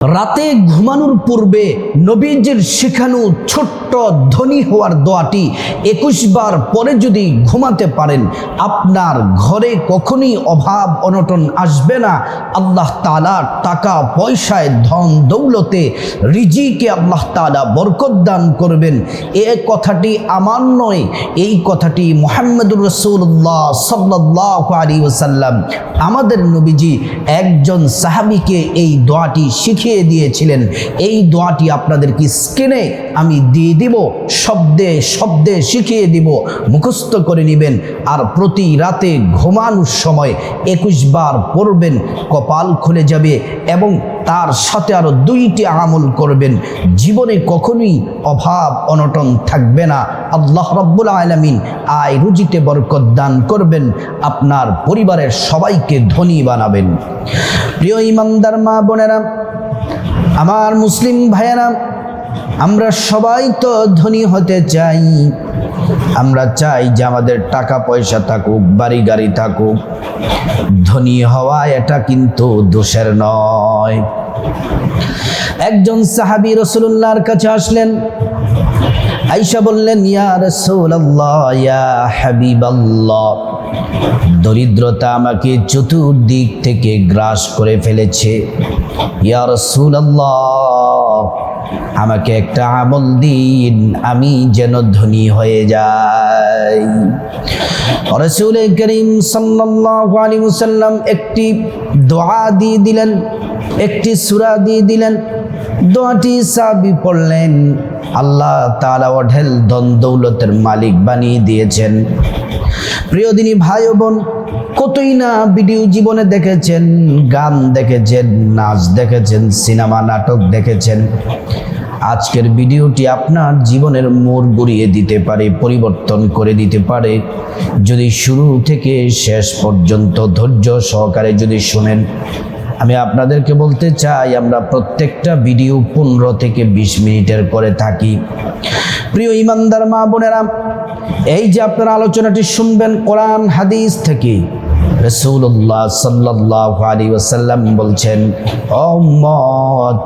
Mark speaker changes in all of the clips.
Speaker 1: রাতে ঘুমানোর পূর্বে নবীজির শেখানো ছোট্ট ধনী হওয়ার দোয়াটি একুশ বার পরে যদি ঘুমাতে পারেন, আপনার ঘরে কখনই অভাব অনটন আসবে না। আল্লাহ তালা টাকা, পয়সায় ধন, দৌলতে রিজিকে আল্লাহ তালা বরকত দান করবেন। এ কথাটি আমার নয়, এই কথাটি মোহাম্মদুর রসুল্লাহ সাল্লাহ আলী ওসাল্লাম আমাদের নবীজি একজন সাহাবিকে এই দোয়াটি শিখিয়ে দিয়েছিলেন, এই দোয়াটি আপনাদেরকে স্ক্রিনে আমি দিয়ে দিব? শব্দে শব্দে শিখিয়ে দিব, মুখস্থ করে নেবেন, আর প্রতি রাতে ঘুমানোর সময় একুশ বার পড়বেন, কপাল খুলে যাবে এবং তার সাথে আরও দুইটি আমল করবেন। জীবনে কখনোই অভাব অনটন থাকবে না। আল্লাহ রব্বুল আলমিন আয় রুজিতে বরকত দান করবেন, আপনার পরিবারের সবাইকে ধনী বানাবেন। প্রিয় ইমানদার মা বোনেরা আমার মুসলিম ভাইয়েরা, আমরা সবাই তো ধনী হতে চাই। আমরা চাই যে আমাদের টাকা পয়সা থাকুক বাড়ি গাড়ি থাকুক। ধনী হওয়া এটা কিন্তু দোষের নয়। একজন সাহাবি রসুল্লাহর কাছে আসলেন আইসা বললেন, ইয়া রসুল্লাহ ইয়া দরিদ্রতা আমাকে চতুর্দিক থেকে গ্রাস করে ফেলেছে। ইয়া রসুল্লাহ আমাকে একটা আমল দিন, আমি যেন ধনী হয়ে যাই। রসুল করিম ওয়াসাল্লাম একটি দোয়া দিয়ে দিলেন, একটি সুরা দিয়ে দিলেন। দোয়াটি সাবি পড়লেন। আল্লাহ তাআলা অঢেল ধন দৌলতের মালিক বানিয়ে দিয়েছেন। প্রিয় দিনী ভাই বোন, কতই না ভিডিও জীবনে দেখেছেন, গান দেখেছেন, নাচ দেখেছেন, সিনেমা, নাটক দেখেছেন। আজকের ভিডিওটি আপনার জীবনের মোড় ঘুরিয়ে দিতে পারে, পরিবর্তন করে দিতে পারে। যদি শুরু থেকে শেষ পর্যন্ত ধৈর্য সহকারে যদি শোনেন আমি আপনাদেরকে বলতে চাই, আমরা প্রত্যেকটা ভিডিও পনেরো থেকে বিশ মিনিটের করে থাকি। প্রিয় ইমানদার মা বোনেরা, এই যে আপনারা আলোচনাটি শুনবেন কোরআন, হাদিস থেকে রসুল্লাহ সাল্লাহ আলী ওসাল্লাম বলছেন অমত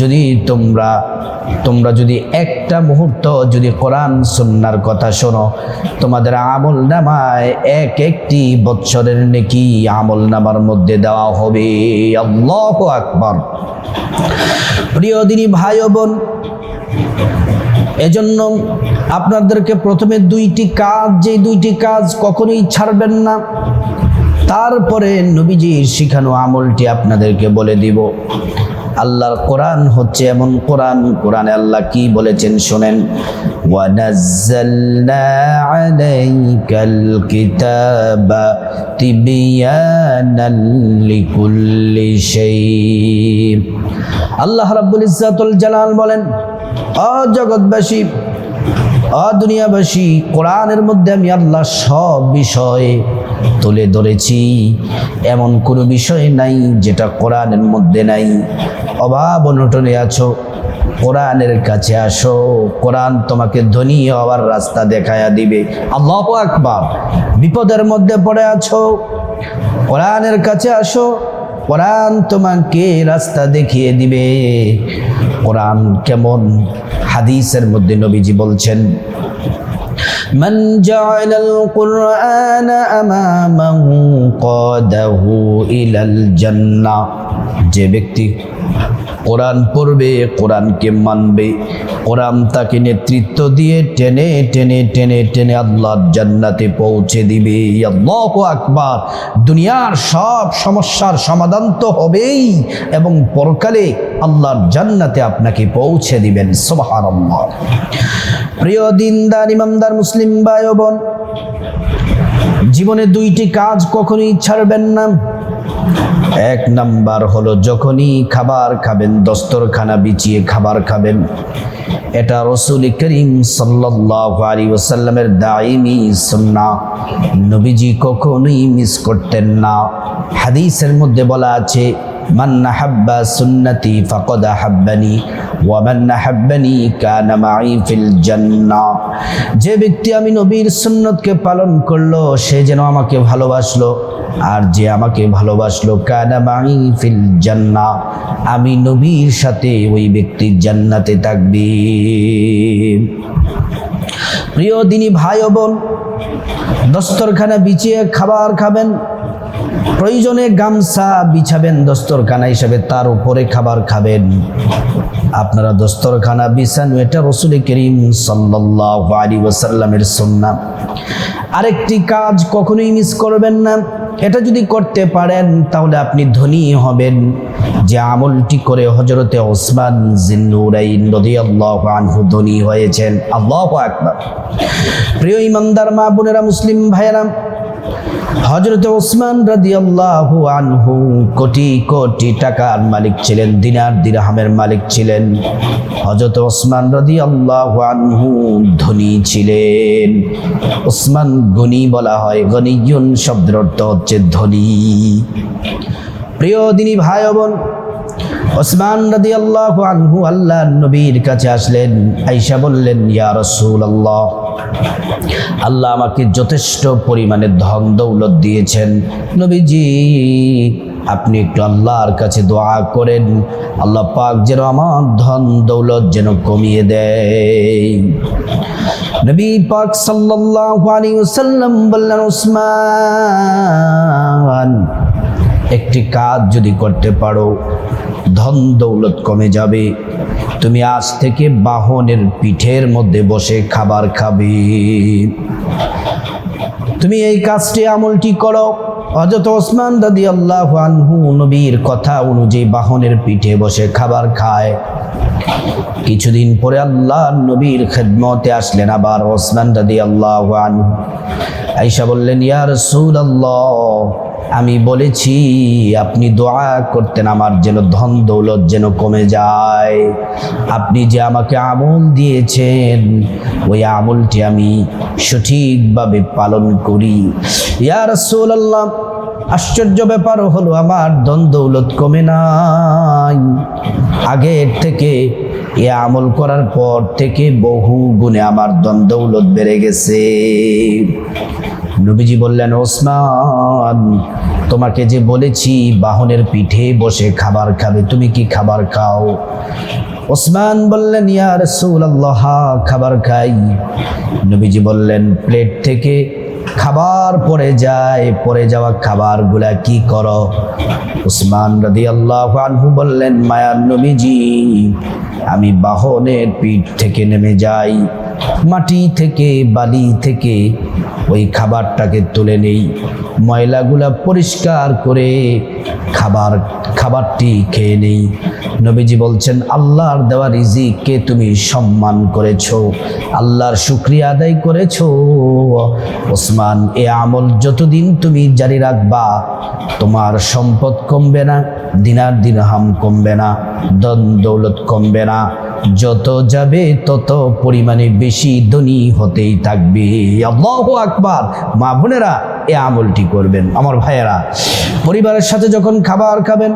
Speaker 1: যদি তোমরা তোমরা যদি একটা মুহূর্ত যদি কোরআন সুন্নার কথা শোনো, তোমাদের আমল নামায় এক একটি বৎসরের নেকি আমল নামার মধ্যে দেওয়া হবে। আল্লাহ আকবর। প্রিয় দিনী ভাই বোন, এজন্য আপনাদেরকে প্রথমে দুইটি কাজ যে দুইটি কাজ কখনোই ছাড়বেন না। তারপরে নবীজির শিখানো আমলটি আপনাদেরকে বলে দিব। আল্লাহর কোরআন হচ্ছে এমন কোরআন, কোরআনে আল্লাহ কি বলেছেন শোনেন। আল্লাহ রাব্বুল ইজ্জাতুল জালাল বলেন, অ জগৎবাসী দুনিয়াবাসী কোরআনের মধ্যে আমি আল্লাহ সব বিষয়ে তুলে ধরেছি। এমন কোনো বিষয় নাই যেটা কোরআনের মধ্যে নাই। অভাব অনটনে আছো, কোরআনের কাছে আসো। কোরআন তোমাকে ধনী হওয়ার রাস্তা দেখায়া দিবে। আল্লাহ আকবার। বিপদের মধ্যে পড়ে আছো, কোরআনের কাছে আসো। কোরআন তোমাকে রাস্তা দেখিয়ে দিবে। কোরআন কেমন? হাদিসের মধ্যে নবীজি বলছেন من جعل القرآن أمامه قاده إلى الجنة যে ব্যক্তি কোরআন পড়বে কোরআনকে মানবে কোরআন তাকে নেতৃত্ব দিয়ে টেনে টেনে টেনে টেনে আল্লাহর জান্নাতে পৌঁছে দিবে আল্লাহ আকবার দুনিয়ার সব সমস্যার সমাধান তো হবেই এবং পরকালে আল্লাহর জান্নাতে আপনাকে পৌঁছে দিবেন সোবাহার প্রিয় দিনদার ইমামদার মুসলিম ভাই বোন। জীবনে দুইটি কাজ কখনোই ছাড়বেন না। এক নাম্বার হলো যখনই খাবার খাবেন, দস্তরখানা বিছিয়ে খাবার খাবেন। এটা রসুল করিম সাল্লাহ আলী ওসাল্লামের দাইমি সুন্না নবীজি কখনোই মিস করতেন না। হাদিসের মধ্যে বলা আছে আহাব্বা সুন্নতি ফাকাদ আহাব্বানি, ওয়া মান আহাব্বানি কানা মাই ফিল জান্নাহ যে ব্যক্তি আমি নবীর সুন্নতকে পালন করল, সে যেন আমাকে ভালোবাসলো, আর যে আমাকে ভালোবাসলো, কানা মাই ফিল জান্নাহ আমি নবীর সাথে ওই ব্যক্তির জান্নাতে থাকবে। প্রিয় দিনী ভাই বোন, দস্তরখানা বিছিয়ে খাবার খাবেন প্রয়োজনে গামছা বিছাবেন দস্তরখানা হিসাবে, তার উপরে খাবার খাবেন। আপনারা দস্তরখানা বিছান, এটা রসুল করিম সাল্লাহ ওসাল্লামের সন্না আরেকটি কাজ কখনোই মিস করবেন না। এটা যদি করতে পারেন, তাহলে আপনি ধনী হবেন। যে আমলটি করে হজরতে ওসমান জিন্নুরাইন রদিয়াল্লাহু আনহু ধনী হয়েছেন। আল্লাহু আকবার। প্রিয় ইমানদার মা বোনেরা মুসলিম ভাইয়েরা হজরত ওসমান রাদিয়াল্লাহু আনহু কোটি কোটি টাকার মালিক ছিলেন, দিনার দিরহামের মালিক ছিলেন। হজরত ওসমান রাদিয়াল্লাহু আনহু ধনী ছিলেন। ওসমান গনি বলা হয়, গনিয়ুন শব্দের অর্থ হচ্ছে ধনী। প্রিয় দিনী ভাই বোন, ওসমান রাদিয়াল্লাহু আনহু আল্লাহ নবীর কাছে আসলেন, আয়েশা বললেন, ইয়া রসুল আল্লাহ আমাকে যথেষ্ট পরিমাণে ধন দৌলত দিয়েছেন। নবীজি, আপনি একটু আল্লাহর কাছে দোয়া করেন। আল্লাহ পাক যেন আমার ধন দৌলত যেন কমিয়ে দেয়। নবী পাক সাল্লাল্লাহু আলাইহি ওয়াসাল্লাম বললেন ওসমান একটি কাজ যদি করতে পারো, ধন দৌলত কমে যাবে। তুমি আজ থেকে বাহনের পিঠের মধ্যে বসে খাবার খাবে। তুমি এই কাজটি আমলটি করো। হজরত ওসমান দাদি আল্লাহ আনহু নবীর কথা অনুযায়ী বাহনের পিঠে বসে খাবার খায়। কিছুদিন পরে আল্লাহ নবীর খেদমতে আসলেন আবার ওসমান দাদি আল্লাহ আনহু। আইসা বললেন ইয়ার সুর আল্লাহ আমি বলেছি, আপনি দোয়া করতেন আমার যেন ধন দৌলত যেন কমে যায়। আপনি যে আমাকে আমল দিয়েছেন, ওই আমলটি আমি সঠিকভাবে পালন করি। ইয়ার আল্লাহ আশ্চর্য ব্যাপার হলো আমার ধন দৌলত কমে নাই। আগের থেকে এ আমল করার পর থেকে বহু গুণে আমার ধন দৌলত বেড়ে গেছে। নবীজি বললেন, ওসমান, তোমাকে যে বলেছি, বাহনের পিঠে বসে খাবার খাবে, তুমি কি খাবার খাও? ওসমান বললেন, ইয়া রাসূলুল্লাহ, খাবার খাই। নবীজি বললেন, প্লেট থেকে খাবার পড়ে যায়, পড়ে যাওয়া খাবারগুলা কি করো? উসমান রাদিয়াল্লাহু আনহু বললেন মায়ার নবীজি আমি বাহনের পিঠ থেকে নেমে যাই, মাটি থেকে, বালি থেকে, ওই খাবারটাকে তুলে নেই। ময়লাগুলা পরিষ্কার করে খাবার, খাবারটি খেয়ে নেই। নবীজি বলছেন, আল্লাহর দেওয়া রিজিককে তুমি সম্মান করেছ, আল্লাহর শুক্রিয়া আদায় করেছ। ওসমান, এ আমল যতদিন তুমি জারি রাখবা, তোমার সম্পদ কমবে না, দিনার দিনহাম কমবে না। দন দৌলত কমবে না। যত যাবে তত পরিমাণে বেশি ধনী হতেই থাকবে। আকবার। মা বোনেরা, এ আমলটি করবেন। আমার ভাইয়েরা, পরিবারের সাথে যখন খাবার খাবেন,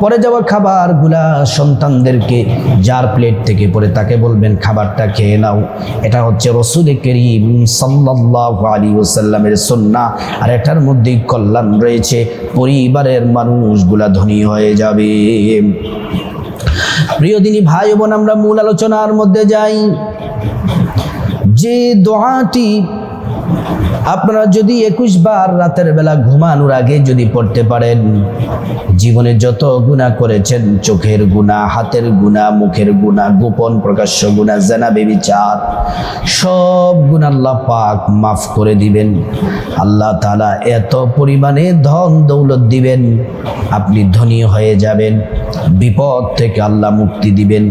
Speaker 1: পরে যাওয়া খাবারগুলা সন্তানদেরকে যার প্লেট থেকে পরে তাকে বলবেন, খাবারটা খেয়ে নাও। এটা হচ্ছে রসুল করিম সাল্লাহ আলী ওসাল্লামের সন্না আর এটার মধ্যেই কল্যাণ রয়েছে। পরিবারের মানুষগুলা ধনী হয়ে যাবে। প্রিয় দিনী ভাই বোন আমরা মূল আলোচনার মধ্যে যাই। যে দোয়াটি আপনারা যদি একুশ বার রাতের বেলা ঘুমানোর আগে যদি পড়তে পারেন, জীবনে যত গুণা করেছেন, চোখের গুণা হাতের গুণা মুখের গুণা গোপন প্রকাশ্য গুণা জানা বেবিচার সব গুণ আল্লাহ পাক মাফ করে দিবেন। আল্লাহ তালা এত পরিমাণে ধন দৌলত দিবেন, আপনি ধনী হয়ে যাবেন, বিপদ থেকে আল্লাহ মুক্তি দিবেন।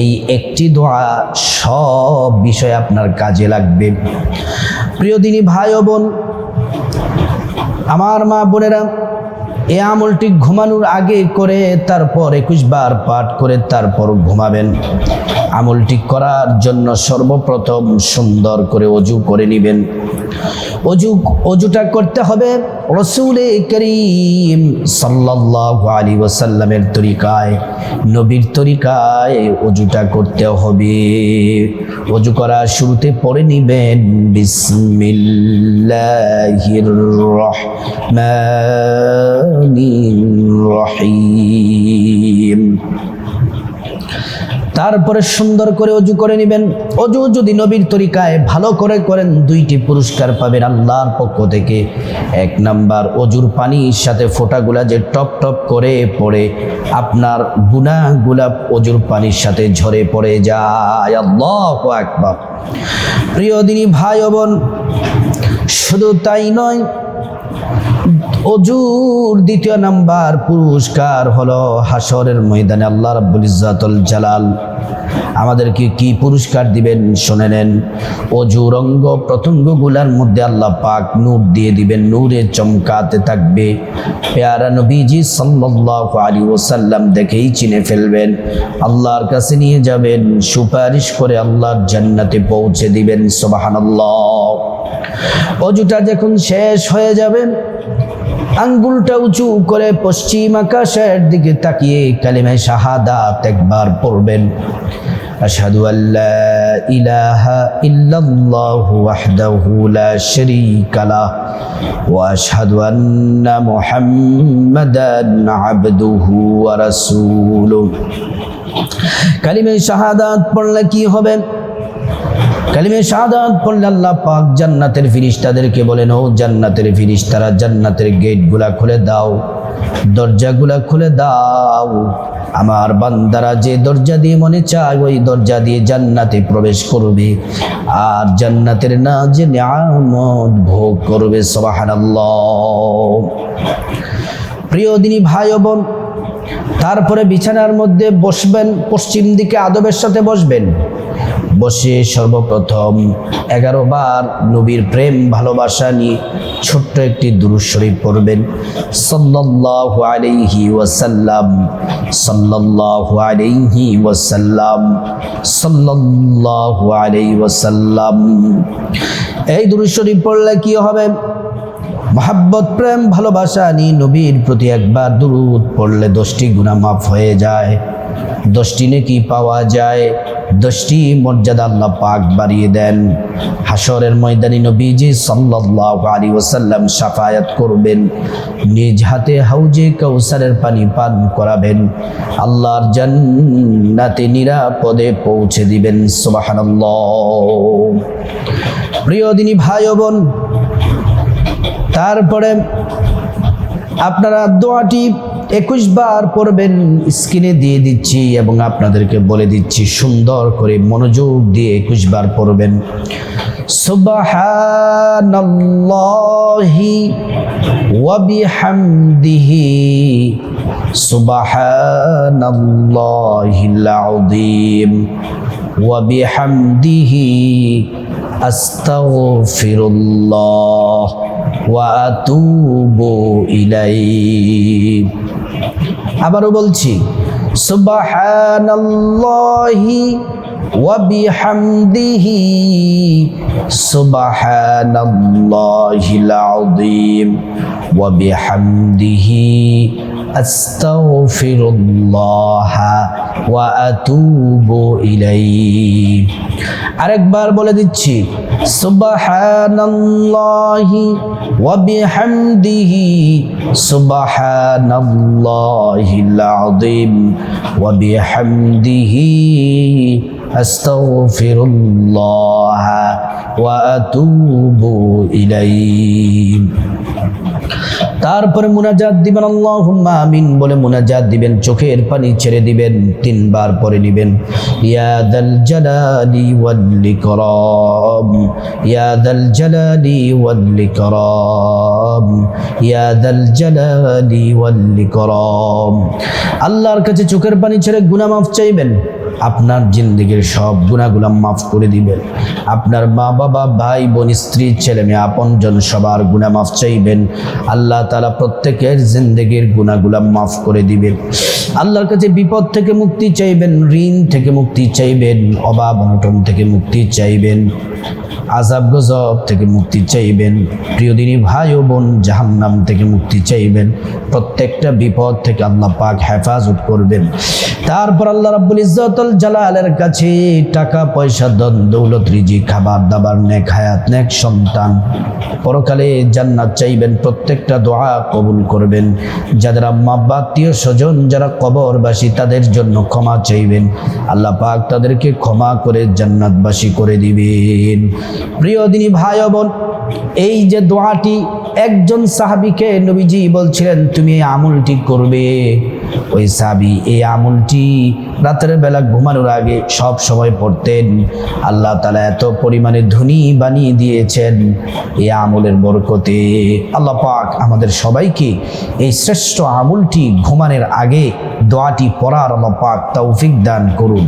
Speaker 1: এই একটি দোয়া সব বিষয় আপনার কাজে লাগবে। প্রিয় দিনী ভাই ও বোন, আমার মা বোনেরা, এ আমলটি ঘুমানোর আগে করে তারপর একুশ বার পাঠ করে তারপর ঘুমাবেন। আমলটি করার জন্য সর্বপ্রথম সুন্দর করে অজু করে নেবেন। অজু, অজুটা করতে হবে রসুল করিম সাল্লাল্লাহু আলী ওসাল্লামের তরিকায়, নবীর তরিকায় অজুটা করতে হবে। অজু করার শুরুতে পড়ে নিবেন, বিসমিল্লাহির রহমানির রহিম। তারপরে সুন্দর করে অজু করে নেবেন। অজু যদি নবীর তরিকায় ভালো করে করেন, দুইটি পুরস্কার পাবেন আল্লাহর পক্ষ থেকে। এক নাম্বার, অজুর পানির সাথে ফোঁটাগুলা যে টপ টপ করে পড়ে, আপনার গুনাগুলা অজুর পানির সাথে ঝরে পড়ে যায়। আল্লাহ একবার প্রিয় দিনী ভাই বোন, শুধু তাই নয় অজুর দ্বিতীয় নাম্বার পুরস্কার হলো হাসরের ময়দানে আল্লাহ রাব্বুল ইজ্জাতুল জালাল। আমাদেরকে কি পুরস্কার দিবেন শুনে নেন। অজুর অঙ্গ প্রত্যঙ্গগুলার মধ্যে আল্লাহ পাক নূর দিয়ে দিবেন নূরে চমকাতে থাকবে। পেয়ারা নবীজি সাল্লাল্লাহু আলাইহি ওয়াসাল্লাম দেখেই চিনে ফেলবেন, আল্লাহর কাছে নিয়ে যাবেন, সুপারিশ করে আল্লাহর জান্নাতে পৌঁছে দিবেন, সুবহানাল্লাহ। অজুটা যখন শেষ হয়ে যাবে আঙ্গুলটা উঁচু করে পশ্চিম আকাশের দিকে তাকিয়ে কালিমায় শাহাদাত একবার পড়বেন। আশহাদু আল্লা ইলাহা ইল্লাল্লাহু ওয়াহদাহু লা শারীকা লাহ ওয়া আশহাদু আন্না মুহাম্মাদান আবদুহু ওয়া রাসূলুহু। কালিমায় শাহাদাত পড়লে কি হবে? কালিমে শাহাদাত পড়লে আল্লাহ পাক জান্নাতের ফিরিস্তাদেরকে বলেন, ও জান্নাতের ফিরিস্তারা, জান্নাতের গেটগুলা খুলে দাও, দরজাগুলা খুলে দাও। আমার বান্দারা যে দরজা দিয়ে মনে চায়, ওই দরজা দিয়ে জান্নাতে প্রবেশ করবে। আর জান্নাতের না যে নিয়ামত ভোগ করবে, সুবহানাল্লাহ। প্রিয় দিনী ভাই বোন, তারপরে বিছানার মধ্যে বসবেন, পশ্চিম দিকে আদবের সাথে বসবেন। বসে সর্বপ্রথম এগারো বার নবীর প্রেম ভালোবাসা নিয়ে ছোট্ট একটি দুরুদ শরীফ পড়বেন। সাল্লাল্লাহু আলাইহি ওয়াসাল্লাম, সাল্লাল্লাহু আলাইহি ওয়াসাল্লাম, সাল্লাল্লাহু আলাইহি ওয়াসাল্লাম। এই দুরুদ শরীফ পড়লে কি হবে? মহাব্বত, প্রেম, ভালোবাসা নিয়ে নবীর প্রতি একবার দুরুদ পড়লে দশটি গুণা মাফ হয়ে যায়, দশটি নেকি পাওয়া যায়। দশটি মর্যাদা আল্লাহ পাক বাড়িয়ে দেন। হাসরের ময়দানি নবীজি সাল্লাল্লাহু আলাইহি ওয়াসাল্লাম শাফায়াত করবেন, নিজ হাতে হাউজে কাউসারের পানি পান করাবেন, আল্লাহর জান্নাতে নিরাপদে পৌঁছে দিবেন, সুবহানাল্লাহ। প্রিয় দিনী ভাই বোন, তারপরে আপনারা দোয়াটি একুশ বার পড়বেন, স্ক্রিনে দিয়ে দিচ্ছি এবং আপনাদেরকে বলে দিচ্ছি, সুন্দর করে মনোযোগ দিয়ে একুশ বার পড়বেন। সুবহানাল্লাহি ওয়া বিহামদিহি, সুবহানাল্লাহিল আযীম, ওয়া বিহামদিহি আস্তাগফিরুল্লাহ। আবারও বলছি সুবহানাল্লাহি বিহামদিহি সুবহানাল্লাহিল আযীম ওয়া বিহামদিহি আস্তাগফিরুল্লাহ ওয়া আতুবু ইলাইহি আরেকবার বলে দিচ্ছি, সুবহানাল্লাহি ওয়া বিহামদিহি সুবহানাল্লাহিল আযীম ওয়া বিহামদিহি আস্তাগফিরুল্লাহ ওয়া আতুবু ইলাইহি। তারপরে মুনাজাত দিবেন, আল্লাহুম্মা আমিন বলে মুনাজাত দিবেন, চোখের পানি ছেড়ে দিবেন, তিনবার পরে নিবেন। ইয়া দাল জালালি ওয়াল ইকরাম, ইয়া দাল জালালি ওয়াল ইকরাম, ইয়া দাল জালালি ওয়াল ইকরাম। আল্লাহর কাছে চোখের পানি ছেড়ে গুনাহ মাফ চাইবেন। আপনার জিন্দগির সব গুণাগুলা মাফ করে দিবেন আপনার মা বাবা, ভাই, বোন, স্ত্রী, ছেলে মেয়ে, আপনজন সবার গুণা মাফ চাইবেন। আল্লাহ তালা প্রত্যেকের জিন্দগির গুণাগুলা মাফ করে দিবেন আল্লাহর কাছে বিপদ থেকে মুক্তি চাইবেন, ঋণ থেকে মুক্তি চাইবেন, অভাব অনটন থেকে মুক্তি চাইবেন আজাব গজব থেকে মুক্তি চাইবেন, প্রিয়দিনী ভাই ও বোন জাহান্নাম থেকে মুক্তি চাইবেন, প্রত্যেকটা বিপদ থেকে আল্লাহ পাক হেফাজত করবেন। তারপর আল্লাহ রাব্বুল ইজ্জতুল জালালের কাছে টাকা, পয়সা দন দৌলত রিজি খাবার, দাবার, নেক হায়াত, নেক সন্তান। পরকালে জান্নাত চাইবেন, প্রত্যেকটা দোয়া কবুল করবেন। যাদের আম্মা আত্মীয় স্বজন যারা কবরবাসী, তাদের জন্য ক্ষমা চাইবেন। আল্লাহ পাক তাদেরকে ক্ষমা করে জান্নাতবাসী করে দিবেন। প্রিয় দিনী ভাই বোন, এই যে দোয়াটি একজন সাহাবিকে নবীজি বলছিলেন, তুমি আমলটি করবে। ওই সাবি, এই আমলটি রাতের বেলা ঘুমানোর আগে সব সময় পড়তেন। আল্লাহ তালা এত পরিমাণে ধনী বানিয়ে দিয়েছেন এই আমলের বরকতে। আল্লাহ পাক আমাদের সবাইকে এই শ্রেষ্ঠ আমলটি ঘুমানোর আগে দোয়াটি পড়ার আল্লাহ পাক তৌফিক দান করুন।